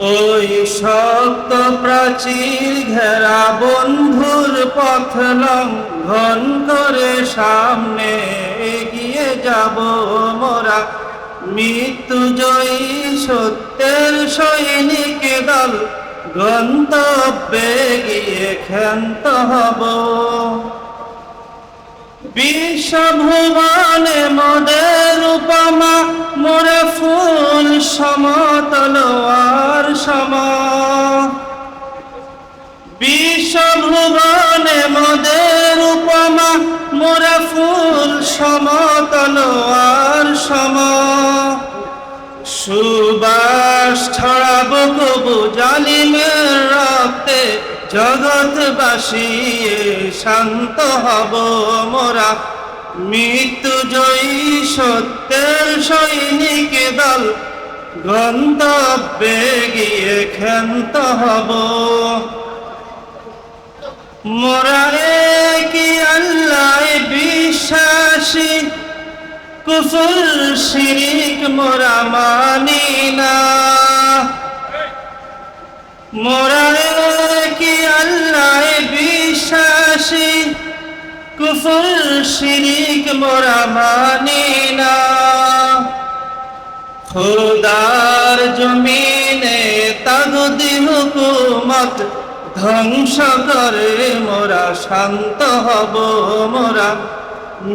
ওই শক্ত প্রাচীর ঘেরা বন্ধুর পথ লঙ্ঘন করে সামনে এগিয়ে যাব মোরা। মৃত্যু জয়ী সত্যের সৈনিক দল, গন্তব্যে গিয়ে ক্ষান্ত হব। বিশ্বভুবনে মদের উপমা, মোরে ফুল সমতলোয়ার সম মদের উপমা, মোরে ফুল সমতলোয়ার সম। সুবাস ছড়াবো কবু জালিমের রক্তে, জগৎবাসী শান্ত হব মোরা। মৃত্যু জয়ী সত্যের সৈনিক দল গন্তব্যে গিয়ে ক্ষান্ত হব। মোরা কি আল্লাহ বিশ্বাসী? কুফর শিরিক মোরা মানি না। মোরা কি আল্লাহ বিশ্বাসী? কুফর শিরিক মোরা মানি না। খোদার জমিনে তাগুদি হুকুমত ধ্বংস করে মোরা শান্ত হব মোরা।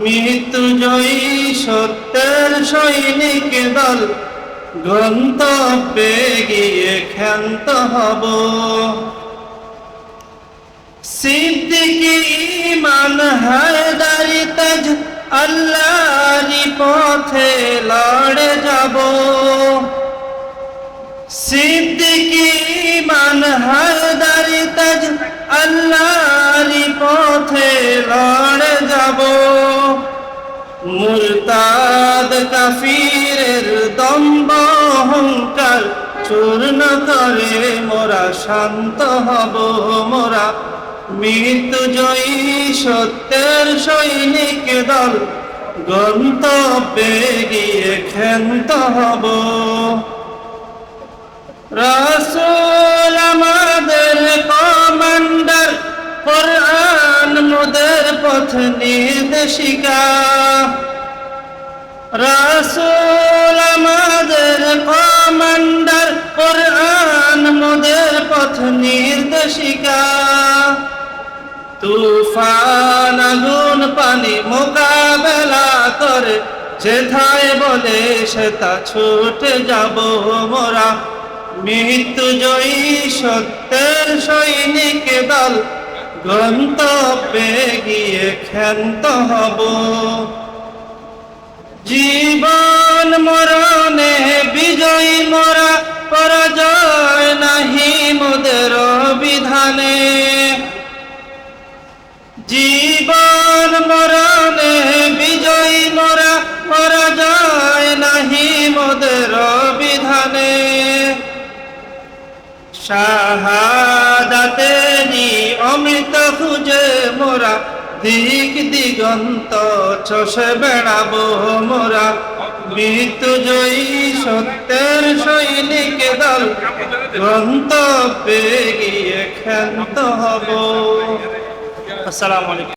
মৃত্যু জয়ী সত্যের সৈনিক দল, গন্তব্যে গিয়ে ক্ষান্ত হব। সিদ্দিকি ইমান হায়দারি তাজ আল্লাহরি পথে লড়ে যাব। সিদ্দিকি ইমান হায়দারি তাজ আল্লাহরি পথে লড়ে যাব। মুরতাদ কাফিরের দম্ব অহংকার চূর্ণ করে, মোরা শান্ত হব, মোরা মৃত্যু জয়ী সত্যের সৈনিক দল গন্তব্যে গিয়ে ক্ষান্ত হব। রাসূল আমাদের কমান্ডার, কোরআন মোদের পথ নির্দেশিকা। রাসূল আমাদের কমান্ডার, কোরআন মোদের পথ নির্দেশিকা। তুফান, আগুন, পানি মোকাবেলা করে যেথায় বলে সে তা ছুটে যাব মোরা। মৃত্যু জয়ী সত্যের সৈনিক দল, গন্তব্যে গিয়ে ক্ষান্ত হব। জীবন শাহাদাতে অমৃত খুঁজে মোরা। দিক দিগন্ত চষে বেড়াবো মোরা। মৃত্যু জয়ী সত্যের সৈনিক দল। গন্তব্যে গিয়ে ক্ষান্ত হব। আসসালামু আলাইকুম।